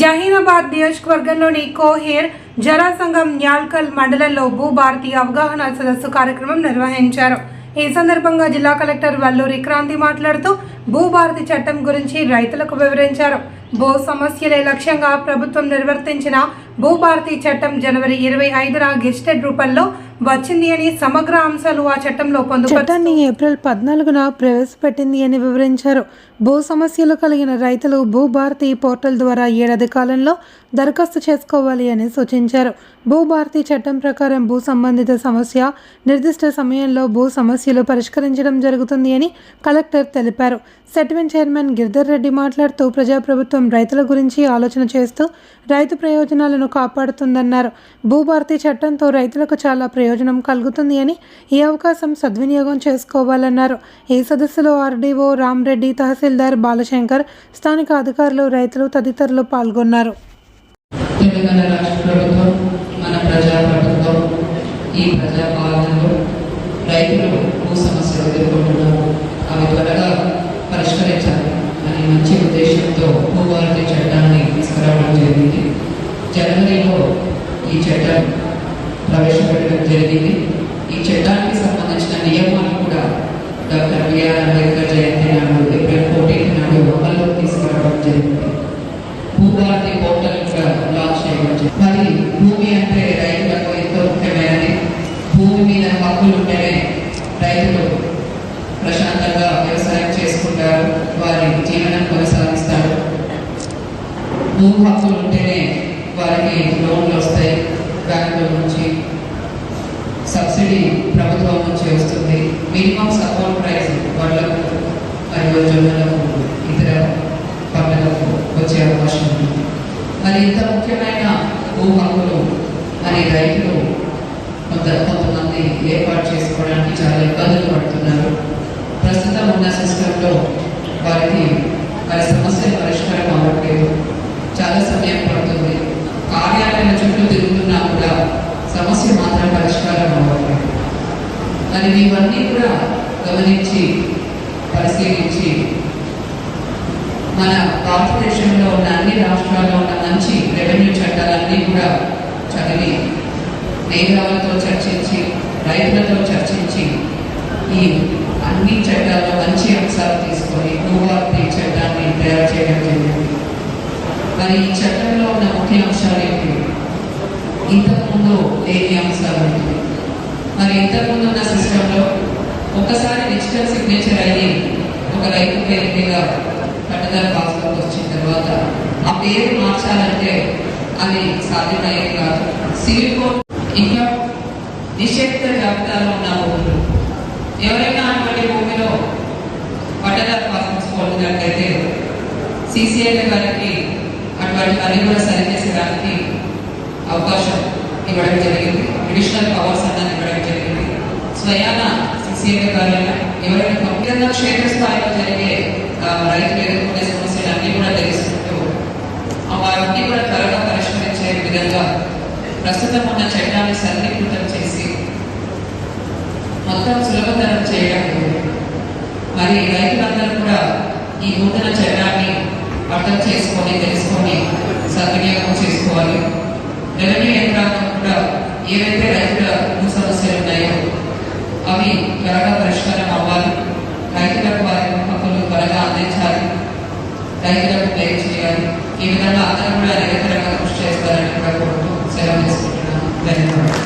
జహీనాబాద్ నియోజకవర్గంలోని కోహేర్ జరాసంగం న్యాల్కల్ మండలంలో భూభారతి అవగాహన సదస్సు కార్యక్రమం నిర్వహించారు. ఈ సందర్భంగా జిల్లా కలెక్టర్ వల్లూరి క్రాంతి మాట్లాడుతూ భూభారతి చట్టం గురించి రైతులకు వివరించారు. భూ సమస్యలే లక్ష్యంగా ప్రభుత్వం నిర్వర్తించిన భూభారతి చట్టం జనవరి ఇరవై ఐదున గెస్టెడ్ రూపంలో వచ్చింది అని సమగ్ర అంశాలు ఆ చట్టంలో పొందుపరిచారు చట్టాన్ని ఏప్రిల్ పద్నాలుగున ప్రవేశపెట్టింది అని వివరించారు. భూ సమస్యలు కలిగిన రైతులు భూభారతి పోర్టల్ ద్వారా ఏడాది కాలంలో దరఖాస్తు చేసుకోవాలి అని సూచించారు. భూభారతి చట్టం ప్రకారం భూ సంబంధిత సమస్య నిర్దిష్ట సమయంలో భూ సమస్యలు పరిష్కరించడం జరుగుతుంది అని కలెక్టర్ తెలిపారు. సెట్మెంట్ చైర్మన్ గిరిధర్ రెడ్డి మాట్లాడుతూ ప్రజాప్రభుత్వం రైతుల గురించి ఆలోచన చేస్తూ రైతు ప్రయోజనాలను కాపాడుతుందన్నారు. భూభారతి చట్టంతో రైతులకు చాలా ప్రయోజనం ప్రయోజనం కలుగుతుంది అని ఈ అవకాశం సద్వినియోగం చేసుకోవాలన్నారు. ఈ సదస్సులో ఆర్డీఓ రామ్రెడ్డి తహసీల్దార్ బాలశంకర్ స్థానిక అధికారులు రైతులు తదితరులు పాల్గొన్నారు. తెలంగాణ రాష్ట్ర ప్రభుత్వం మన ప్రజా ప్రభుత్వం ఈ ప్రజా పాలనలో రైతులు భూ సమస్యలు ఎదుర్కొంటున్నారు. అవి త్వరగా పరిష్కరించాలి అనే మంచి ఉద్దేశంతో భూభారతి చట్టాన్ని తీసుకురావడం జరిగింది. జనవరిలో ఈ చట్టం ప్రవేశపెట్టడం జరిగింది. ఈ చట్టానికి సంబంధించిన నియమాలు కూడా డాక్టర్ బిఆర్ అంబేద్కర్ జయంతి నాడు ఏప్రిల్ ఫోర్టీన్త్ నాడు అమల్లోకి తీసుకురావడం జరిగింది. భూభారతి పోర్టల్ కూడా లాంచ్ చేయడం జరిగింది. మరి భూమి అంటే రైతులకు ఎంతో ముఖ్యమైనది. భూమి మీద హక్కులు ఉంటేనే రైతులు ప్రశాంతంగా వ్యవసాయం చేసుకుంటారు వారి జీవనం కొనసాగిస్తారు. భూ హక్కులు ఉంటేనే వారికి లోన్లు వస్తాయి. బ్యాంకుల నుంచి సబ్సిడీ ప్రభుత్వం నుంచి వస్తుంది. మినిమం సపోర్ట్ ప్రైస్ వడ్లకు మరియు జొన్నలకు ఇతర పంటలకు వచ్చే అవకాశం ఉంది. మరి ఇంత ముఖ్యమైన భూ హక్కులు మరి రైతులు కొంత కొంతమంది ఏర్పాటు చేసుకోవడానికి చాలా ఇబ్బందులు పడుతున్నారు. ప్రస్తుతం ఉన్న సిస్టంలో వారికి వారి సమస్య పరిష్కారం అవ్వట్లేదు చాలా సమయం పడుతుంది. కార్యాలయాల చుట్టూ తిరుగుతూ సమస్య మాత్రం పరిష్కారం అవ్వాలి మరి ఇవన్నీ కూడా గమనించి పరిశీలించి మన భారతదేశంలో ఉన్న అన్ని రాష్ట్రాల్లో ఉన్న మంచి రెవెన్యూ చట్టాలన్నీ కూడా చదివి మేధావులతో చర్చించి రైతులతో చర్చించి ఈ అన్ని చట్టాల్లో మంచి అంశాలు తీసుకొని భూవార్తి చట్టాన్ని తయారు చేయడం జరిగింది. మరి ఈ చట్టం ఉన్న ముఖ్య అంశాలు ఏంటి ఇంతకుముందు లేని అంశాలు ఏంటి ఇంతకు ఇంతకుముందు ఉన్న సిస్టంలో ఒకసారి డిజిటల్ సిగ్నేచర్ అయ్యి ఒక రైతు పేరు మీద పట్టుదల పాస్బుక్ వచ్చిన తర్వాత ఆ పేరు మార్చాలంటే అది సాధ్యమయ్యేది కాదు. సివిల్ కోడ్ ఇంకా నిషేధిత జాబితాలో ఉన్న భూములు ఎవరైనా అటువంటి భూమిలో పట్టదారు పాస్బుక్స్ పొందినట్లయితే సిసిఐ గారికి అటువంటి పని కూడా సరిచేసేదానికి అవకాశం ఇవ్వడం జరిగింది. అడిషనల్ పవర్స్ అన్నది ఇవ్వడం జరిగింది. స్వయాన సిసిఎంఏ కార్యాలయం ఎవరైనా ముఖ్యంగా క్షేత్రస్థాయిలో జరిగే రైతులు ఎదుర్కొనే సమస్యలు అన్నీ కూడా తెలుసుకుంటూ వారిని కూడా త్వరగా పరిష్కరించే విధంగా ప్రస్తుతం ఉన్న చట్టాన్ని సరళీకృతం చేసి మొత్తం సులభతరం చేయడం మరి రైతులందరూ కూడా ఈ నూతన చట్టాన్ని అర్థం చేసుకొని తెలుసుకొని సద్వినియోగం చేసుకోవాలి. రెవెన్యూ యంత్రాంగం కూడా ఏవైతే రైతుల భూ సమస్యలు ఉన్నాయో అవి త్వరగా పరిష్కారం అవ్వాలి రైతులకు వారి హక్కులు త్వరగా అందించాలి రైతులకు ప్లే చేయాలి. ఈ విధంగా అందరూ కూడా నిరంతరంగా కృషి చేస్తారని కూడా కోరుతూ సెలవు తీసుకుంటున్నాను. ధన్యవాదాలు.